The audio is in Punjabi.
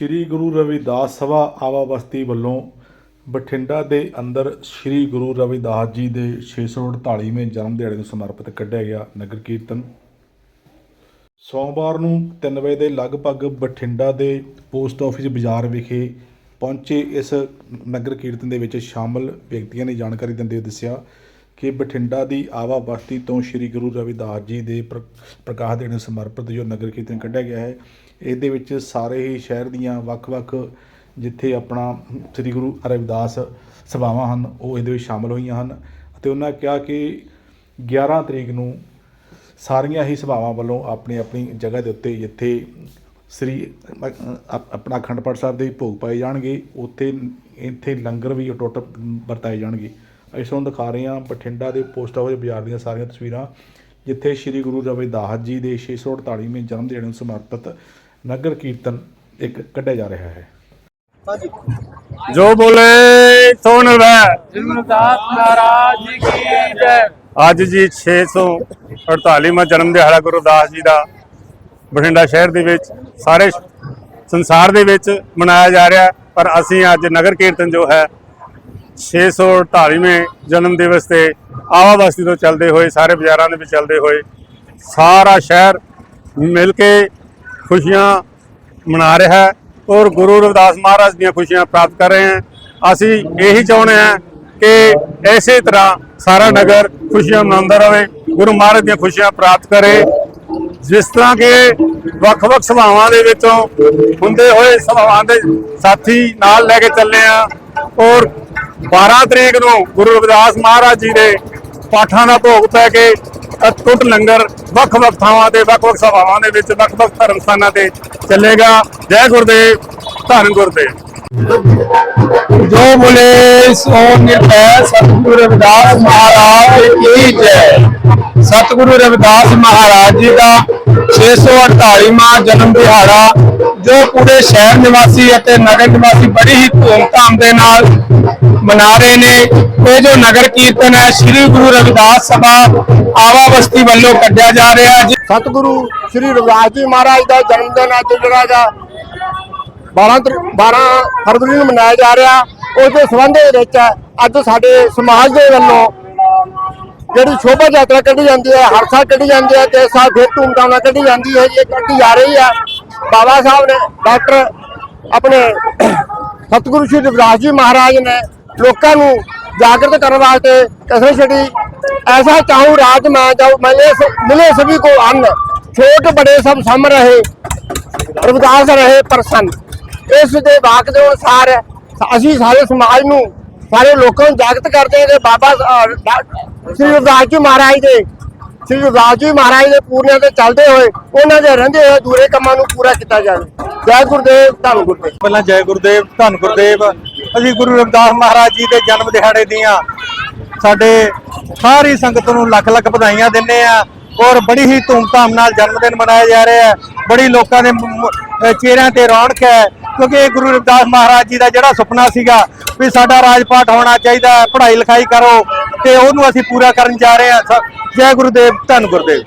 ਸ੍ਰੀ ਗੁਰੂ ਰਵਿਦਾਸ ਸਭਾ ਆਵਾ ਬਸਤੀ ਵੱਲੋਂ ਬਠਿੰਡਾ ਦੇ ਅੰਦਰ ਸ੍ਰੀ ਗੁਰੂ ਰਵਿਦਾਸ ਜੀ ਦੇ 648ਵੇਂ ਜਨਮ ਦਿਹਾੜੇ ਨੂੰ ਸਮਰਪਿਤ ਕੱਢਿਆ ਗਿਆ ਨਗਰ ਕੀਰਤਨ। ਸੋਮਵਾਰ ਨੂੰ 3 ਵਜੇ ਦੇ ਲਗਭਗ ਬਠਿੰਡਾ ਦੇ ਪੋਸਟ ਆਫਿਸ ਬਾਜ਼ਾਰ ਵਿਖੇ ਪਹੁੰਚੇ ਇਸ ਨਗਰ ਕੀਰਤਨ ਦੇ ਵਿੱਚ ਸ਼ਾਮਲ ਵਿਅਕਤੀਆਂ ਨੇ ਜਾਣਕਾਰੀ ਦਿੰਦੇ ਹੋਏ ਦੱਸਿਆ ਕਿ ਬਠਿੰਡਾ ਦੀ ਆਵਾ ਬਸਤੀ ਤੋਂ ਸ੍ਰੀ ਗੁਰੂ ਰਵਿਦਾਸ ਜੀ ਦੇ ਪ੍ਰ- ਪ੍ਰਕਾਸ਼ ਦਿਹਾੜੇ ਨੂੰ ਸਮਰਪਿਤ ਜੋ ਨਗਰ ਕੀਰਤਨ ਕੱਢਿਆ ਗਿਆ ਹੈ ਇਹਦੇ ਵਿੱਚ ਸਾਰੇ ਹੀ ਸ਼ਹਿਰ ਦੀਆਂ ਵੱਖ-ਵੱਖ ਜਿੱਥੇ ਆਪਣਾ ਸ੍ਰੀ ਗੁਰੂ ਰਵਿਦਾਸ ਸਭਾਵਾਂ ਹਨ, ਉਹ ਇਹਦੇ ਵਿੱਚ ਸ਼ਾਮਲ ਹੋਈਆਂ ਹਨ ਅਤੇ ਉਹਨਾਂ ਕਿਹਾ ਕਿ 11 ਤਰੀਕ ਨੂੰ ਸਾਰੀਆਂ ਹੀ ਸਭਾਵਾਂ ਵੱਲੋਂ ਆਪਣੀ ਆਪਣੀ ਜਗ੍ਹਾ ਦੇ ਉੱਤੇ ਜਿੱਥੇ ਸ੍ਰੀ ਆਪਣਾ ਅਖੰਡ ਪਾਠ ਸਾਹਿਬ ਦੇ ਭੋਗ ਪਾਏ ਜਾਣਗੇ, ਉੱਥੇ, ਇੱਥੇ ਲੰਗਰ ਵੀ ਅਟੁੱਟ ਵਰਤਾਏ ਜਾਣਗੇ। ਅਸੀਂ ਤੁਹਾਨੂੰ ਦਿਖਾ ਰਹੇ ਹਾਂ ਬਠਿੰਡਾ ਦੇ ਪੋਸਟ ਆਫਿਸ ਬਾਜ਼ਾਰ ਦੀਆਂ ਸਾਰੀਆਂ ਤਸਵੀਰਾਂ। ਜਿੱਥੇ ਸ੍ਰੀ ਗੁਰੂ ਰਵਿਦਾਸ ਜੀ ਦੇ 648ਵੇਂ ਜਨਮ ਦਿਹਾੜੇ ਨੂੰ ਸਮਰਪਿਤ ਨਗਰ ਕੀਰਤਨ ਇੱਕ ਕੱਢਿਆ ਜਾ ਰਿਹਾ ਹੈ। ਜੋ ਬੋਲੇ ਸੋ ਨਿਰਭੈ। ਜਨਮਦਾਸ ਮਹਾਰਾਜ ਜੀ ਕੀ ਜੈ। ਅੱਜ ਜੀ 648ਵਾਂ ਜਨਮ ਦਿਹਾੜਾ ਗੁਰੂ ਰਵਿਦਾਸ ਜੀ ਦਾ ਬਠਿੰਡਾ ਸ਼ਹਿਰ ਦੇ ਵਿੱਚ ਸਾਰੇ ਸੰਸਾਰ ਦੇ ਵਿੱਚ ਮਨਾਇਆ ਜਾ ਰਿਹਾ। ਪਰ ਅਸੀਂ ਅੱਜ ਨਗਰ ਕੀਰਤਨ ਜੋ ਹੈ 648ਵੇਂ ਜਨਮ ਦਿਵਸ ਤੇ ਆਵਾ ਬਸਤੀ ਤੋਂ ਚੱਲਦੇ ਹੋਏ, ਸਾਰੇ ਬਾਜ਼ਾਰਾਂ ਦੇ ਵਿੱਚ ਚੱਲਦੇ ਹੋਏ, ਸਾਰਾ ਸ਼ਹਿਰ ਮਿਲ ਕੇ ਖੁਸ਼ੀਆਂ ਮਨਾ ਰਿਹਾ ਹੈ ਔਰ ਗੁਰੂ ਰਵਿਦਾਸ ਮਹਾਰਾਜ ਦੀਆਂ ਖੁਸ਼ੀਆਂ ਪ੍ਰਾਪਤ ਕਰ ਰਹੇ ਹਾਂ। ਅਸੀਂ ਇਹੀ ਚਾਹੁੰਦੇ ਹਾਂ ਕਿ ਐਸੇ ਤਰ੍ਹਾਂ ਸਾਰਾ ਨਗਰ ਖੁਸ਼ੀਆਂ ਮਨਾਉਂਦਾ ਰਹੇ, ਗੁਰੂ ਮਹਾਰਾਜ ਦੀਆਂ ਖੁਸ਼ੀਆਂ ਪ੍ਰਾਪਤ ਕਰੇ। ਜਿਸ ਤਰ੍ਹਾਂ ਕਿ ਵੱਖ-ਵੱਖ ਸਭਾਵਾਂ ਦੇ ਵਿੱਚੋਂ ਹੁੰਦੇ ਹੋਏ ਸਭਾਵਾਂ ਦੇ ਸਾਥੀ ਨਾਲ ਲੈ ਕੇ ਚੱਲੇ ਆ ਔਰ 12 ਤਰੀਕ ਨੂੰ ਗੁਰੂ ਰਵਿਦਾਸ ਮਹਾਰਾਜ ਜੀ ਦੇ ਪਾਠਾਂ ਦਾ ਭੋਗ ਪੈ ਕੇ ਅਟੁੱਟ ਲੰਗਰ ਵੱਖ-ਵੱਖ ਥਾਵਾਂ ਤੇ, ਵੱਖ-ਵੱਖ ਸਭਾਵਾਂ ਦੇ ਵਿੱਚ, ਵੱਖ-ਵੱਖ ਧਰਮ ਸਥਾਨਾਂ ਤੇ ਚੱਲੇਗਾ। ਜੈ ਗੁਰਦੇਵ, ਧੰਨ ਗੁਰਦੇਵ। ਜੋ ਬੋਲੇ, ਸੋ ਨਿਰਭੈ। ਸਤਿਗੁਰੂ ਰਵਿਦਾਸ ਮਹਾਰਾਜ ਕੀ ਜੈ। ਸਤਿਗੁਰੂ ਰਵਿਦਾਸ ਮਹਾਰਾਜ ਜੀ ਦਾ 648ਵਾਂ ਜਨਮ ਦਿਹਾੜਾ, ਜੋ ਪੂਰੇ ਸ਼ਹਿਰ ਨਿਵਾਸੀ ਅਤੇ ਨਗਰ ਨਿਵਾਸੀ ਬੜੀ ਹੀ ਧੂਮਧਾਮ ਦੇ ਨਾਲ ਮਨਾ ਰਹੇ ਨੇ। ਇਹ ਜੋ ਨਗਰ ਕੀਰਤਨ ਹੈ, ਸ੍ਰੀ ਗੁਰੂ ਰਵਿਦਾਸ ਸਭਾ ਆਵਾ ਬਸਤੀ ਵੱਲੋਂ ਕੱਢਿਆ ਜਾ ਰਿਹਾ ਹੈ। ਸਤਿਗੁਰੂ ਸ੍ਰੀ ਰਵਿਦਾਸ ਜੀ ਮਹਾਰਾਜ ਦਾ ਜਨਮ ਦਿਨ ਅੱਜ ਜਿਹੜਾ ਗਾ 12 12 ਫਰਵਰੀ ਨੂੰ ਮਨਾਇਆ ਜਾ ਰਿਹਾ। ਉਸ ਦੇ ਸੰਬੰਧ ਵਿੱਚ ਅੱਜ ਸਾਡੇ ਸਮਾਜ ਦੇ ਵੱਲੋਂ ਜਿਹੜੀ ਸ਼ੋਭਾ ਯਾਤਰਾ ਕੱਢੀ ਜਾਂਦੀ ਹੈ, ਹਰ ਸਾਲ ਕੱਢੀ ਜਾਂਦੀ ਹੈ ਤੇ ਇਸ ਸਾਲ ਫਿਰ ਧੂਮਧਾਮ ਨਾਲ ਕੱਢੀ ਜਾਂਦੀ ਹੈ। ਇਹ ਕੱਢੀ ਜਾ ਰਹੀ ਹੈ। ਬਾਬਾ ਸਾਹਿਬ ਨੇ, ਡਾਕਟਰ ਆਪਣੇ ਸਤਿਗੁਰੂ ਸ੍ਰੀ ਰਵਿਦਾਸ ਜੀ ਮਹਾਰਾਜ ਨੇ ਲੋਕਾਂ ਨੂੰ ਜਾਗਰਤ ਕਰਨ ਵਾਸਤੇ ਕਸਰ ਛੜੀ ਐਸਾ ਚਾਹੂੰ ਰਾਜ ਮੈਂ ਜਾਉ ਮਿਲੇ ਮਿਲੇ ਸਭੀ ਕੋ ਅੰਨ, ਛੋਟ ਬੜੇ ਸਭ ਸਮ ਰਹੇ, ਰਵਿਦਾਸ ਰਹੇ ਪ੍ਰਸੰਨ। ਇਸ ਦੇ ਵਾਕ ਦੇ ਅਨੁਸਾਰ ਅਸੀਂ ਸਾਰੇ ਸਮਾਜ ਨੂੰ, ਸਾਰੇ ਲੋਕਾਂ ਨੂੰ ਜਾਗਰਤ ਕਰਦੇ ਹਾਂ ਕਿ ਬਾਬਾ ਸ੍ਰੀ ਰਵਿਦਾਸ ਜੀ ਮਹਾਰਾਜ ਦੇ, ਸ੍ਰੀ ਰਵਿਦਾਸ ਜੀ ਮਹਾਰਾਜ ਦੇ ਪੂਰਨਿਆਂ ਤੇ ਚੱਲਦੇ ਹੋਏ, ਉਹਨਾਂ ਦੇ ਰਹਿੰਦੇ ਹੋਏ ਦੂਰੇ ਕੰਮਾਂ ਨੂੰ ਪੂਰਾ ਕੀਤਾ ਜਾਵੇ। ਜੈ ਗੁਰਦੇਵ, ਧੰਨ ਗੁਰਦੇਵ। ਪਹਿਲਾਂ ਜੈ ਗੁਰਦੇਵ, ਧੰਨ ਗੁਰਦੇਵ। ਅਸੀਂ ਗੁਰੂ ਰਵਿਦਾਸ ਮਹਾਰਾਜ ਜੀ ਦੇ ਜਨਮ ਦਿਹਾੜੇ ਦੀਆਂ ਸਾਡੇ ਸਾਰੀ ਸੰਗਤ ਨੂੰ ਲੱਖ ਲੱਖ ਵਧਾਈਆਂ ਦਿੰਨੇ ਆ ਔਰ ਬੜੀ ਹੀ ਧੂਮਧਾਮ ਨਾਲ ਜਨਮ ਦਿਨ ਮਨਾਇਆ ਜਾ ਰਿਹਾ ਹੈ। ਬੜੀ ਲੋਕਾਂ ਦੇ ਚਿਹਰਿਆਂ ਤੇ ਰੌਣਕ ਹੈ ਕਿਉਂਕਿ ਇਹ ਗੁਰੂ ਰਵਿਦਾਸ ਮਹਾਰਾਜ ਜੀ ਦਾ ਜਿਹੜਾ ਸੁਪਨਾ ਸੀਗਾ ਵੀ ਸਾਡਾ ਰਾਜਪਾਟ ਹੋਣਾ ਚਾਹੀਦਾ ਪੜ੍ਹਾਈ ਲਿਖਾਈ ਕਰੋ ਤੇ ਉਹਨੂੰ ਅਸੀਂ ਪੂਰਾ ਕਰਨ ਜਾ ਰਹੇ ਹਾਂ। ਸ- ਜੈ ਗੁਰਦੇਵ, ਧੰਨ ਗੁਰਦੇਵ।